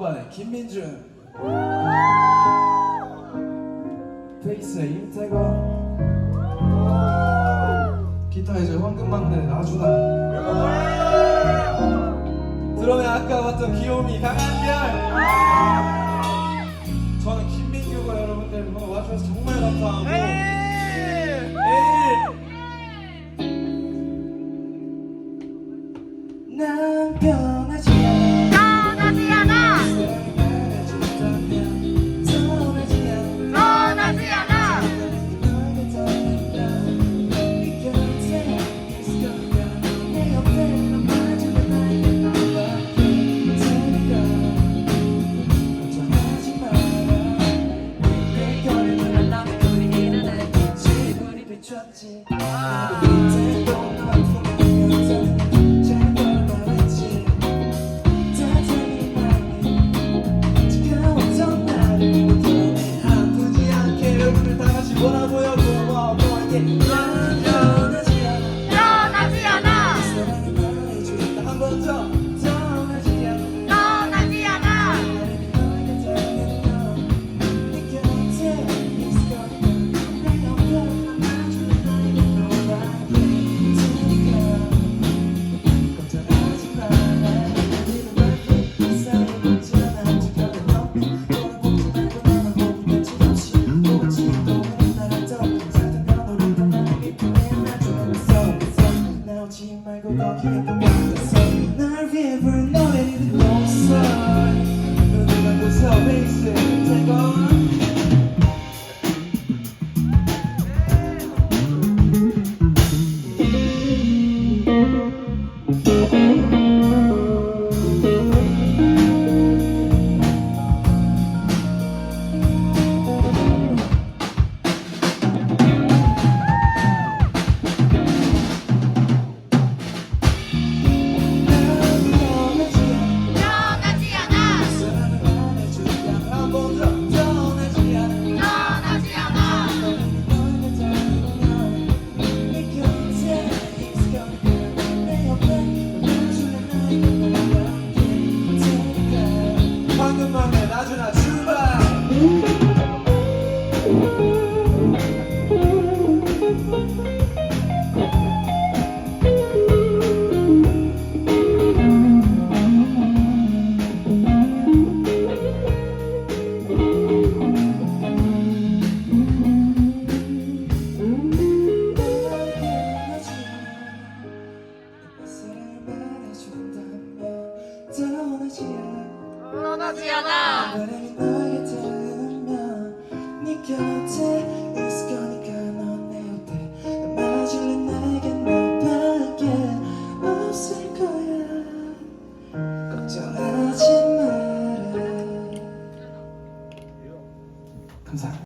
오토바이 김민준. 페이스의 임태건 기타의 저 황금막내 나주나 드럼에 아까 봤던 귀요미 강한별. 저는 김민규가 여러분들 와주셔서 정말 감사하고. 机 거짓말고 거기에 또 묻었어 날 위해 불 차지하다.